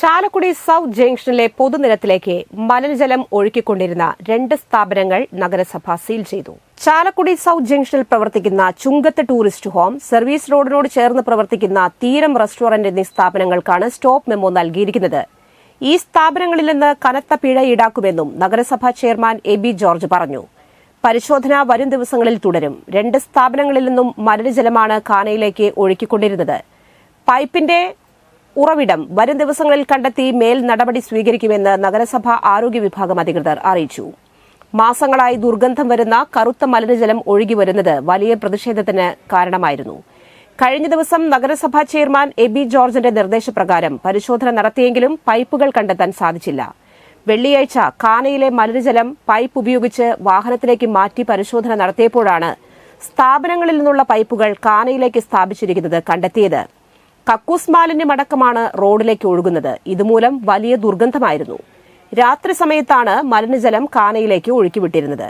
Chalakudy south ജംഗ്ഷനിലെ പൊതുനിരത്തിലേക്ക് മലിനജലം ഒഴുക്കിക്കൊണ്ടിരുന്ന രണ്ട് സ്ഥാപനങ്ങൾ നഗരസഭ സീൽ ചെയ്തു. ചാലക്കുടി സൗത്ത് ജംഗ്ഷനിൽ പ്രവർത്തിക്കുന്ന ചുങ്കത്ത് ടൂറിസ്റ്റ് ഹോം സർവീസ് റോഡിനോട് ചേർന്ന് പ്രവർത്തിക്കുന്ന തീരം റെസ്റ്റോറന്റ് എന്നീ സ്ഥാപനങ്ങൾക്കാണ് സ്റ്റോപ്പ് മെമ്മോ നൽകിയിരിക്കുന്നത്. ഈ സ്ഥാപനങ്ങളിൽ നിന്ന് കനത്ത പിഴ ഈടാക്കുമെന്നും നഗരസഭാ ചെയർമാൻ എ ബി ജോർജ് പറഞ്ഞു. പരിശോധന വരും ദിവസങ്ങളിൽ തുടരും. രണ്ട് സ്ഥാപനങ്ങളിൽ നിന്നും മലിനജലമാണ് കാനയിലേക്ക് ഒഴുക്കിക്കൊണ്ടിരുന്നത്. പൈപ്പിന്റെ ഉറവിടം വരും ദിവസങ്ങളിൽ കണ്ടെത്തി മേൽ നടപടി സ്വീകരിക്കുമെന്ന് നഗരസഭാ ആരോഗ്യ വിഭാഗം അധികൃതർ അറിയിച്ചു. മാസങ്ങളായി ദുർഗന്ധം വരുന്ന കറുത്ത മലിനജലം ഒഴുകി വരുന്നത് വലിയ പ്രതിഷേധത്തിന് കാരണമായിരുന്നു. കഴിഞ്ഞ ദിവസം നഗരസഭാ ചെയർമാൻ എ ബി ജോർജിന്റെ നിർദ്ദേശപ്രകാരം പരിശോധന നടത്തിയെങ്കിലും പൈപ്പുകൾ കണ്ടെത്താൻ സാധിച്ചില്ല. വെള്ളിയാഴ്ച കാനയിലെ മലിനജലം പൈപ്പ് ഉപയോഗിച്ച് വാഹനത്തിലേക്ക് മാറ്റി പരിശോധന നടത്തിയപ്പോഴാണ് സ്ഥാപനങ്ങളിൽ നിന്നുള്ള പൈപ്പുകൾ കാനയിലേക്ക് സ്ഥാപിച്ചിരിക്കുന്നത് കണ്ടെത്തിയത്. കക്കൂസ് മാലിന്യമടക്കമാണ് റോഡിലേക്ക് ഒഴുകുന്നത്. ഇതുമൂലം വലിയ ദുർഗന്ധമായിരുന്നു. രാത്രി സമയത്താണ് മലിനജലം കാനയിലേക്ക് ഒഴുക്കിവിട്ടിരുന്നത്.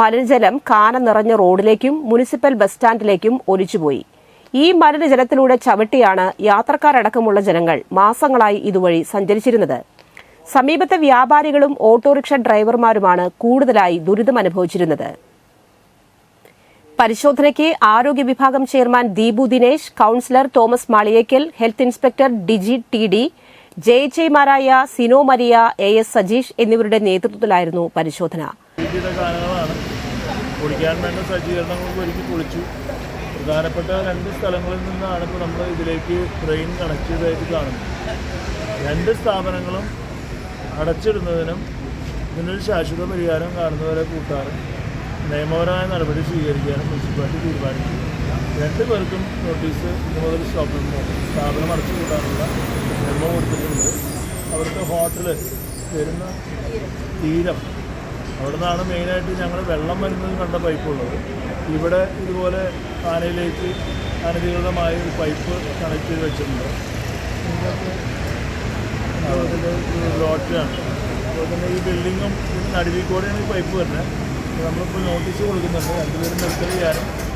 മലിനജലം കാന നിറഞ്ഞ റോഡിലേക്കും മുനിസിപ്പൽ ബസ് സ്റ്റാൻഡിലേക്കും ഒലിച്ചുപോയി. ഈ മലിനജലത്തിലൂടെ ചവിട്ടിയാണ് യാത്രക്കാരടക്കമുള്ള ജനങ്ങൾ മാസങ്ങളായി ഇതുവഴി സഞ്ചരിച്ചിരുന്നത്. സമീപത്തെ വ്യാപാരികളും ഓട്ടോറിക്ഷ ഡ്രൈവർമാരുമാണ് കൂടുതലായി ദുരിതമനുഭവിച്ചിരുന്നത്. പരിശോധനയ്ക്ക് ആരോഗ്യ വിഭാഗം chairman Deepu Dinesh councillor Thomas Maliyekkal health inspector Diji T D J H ഐമാരായ Sino Maria A S Sajeesh എന്നിവരുടെ നേതൃത്വത്തിലായിരുന്നു പരിശോധന. കുളിക്കാൻ വേണ്ട സജ്ജീകരണങ്ങളൊക്കെ ഒരുക്കി കുളിച്ചു. പ്രധാനപ്പെട്ട രണ്ട് സ്ഥലങ്ങളിൽ നിന്നാണ് ഇപ്പോൾ നമ്മൾ ഇതിലേക്ക് ട്രെയിൻ കണക്ട് ചെയ്തതായിട്ട് കാണുന്നത്. രണ്ട് സ്ഥാപനങ്ങളും അടച്ചിടുന്നതിനും ഇതിനൊരു ശാശ്വത പരിഹാരം കാണുന്നവരെ കൂട്ടാനും നിയമപരമായ നടപടി സ്വീകരിക്കാനും മുനിസിപ്പാലിറ്റി തീരുമാനിച്ചു രണ്ട് പേർക്കും നോട്ടീസ് ഇന്ന് മുതൽ സ്റ്റോപ്പിൽ സ്ഥാപനം അടച്ചു കൂട്ടാനുള്ള നിയമം കൊടുത്തിട്ടുണ്ട്. അവർക്ക് ഹോട്ടൽ വരുന്ന തീരം അവിടെ നിന്നാണ് മെയിനായിട്ട് ഞങ്ങൾ വെള്ളം വരുന്നത് കണ്ട പൈപ്പുള്ളത് ഇവിടെ ഇതുപോലെ ആനയിലേക്ക് അനധികൃതമായ ഒരു പൈപ്പ് കണക്ട് ചെയ്ത് വെച്ചിട്ടുണ്ട്. അതിന്റെ ലോട്ടാണ് അതുപോലെ തന്നെ ഈ ബിൽഡിങ്ങും നടുവിൽ കൂടെയാണ് ഈ പൈപ്പ് വരുന്നത്. നമ്മളിപ്പോൾ നോട്ടീസ് കൊടുക്കുന്നുണ്ട്. രണ്ടുപേരും നിർത്തൽ ചെയ്യാനും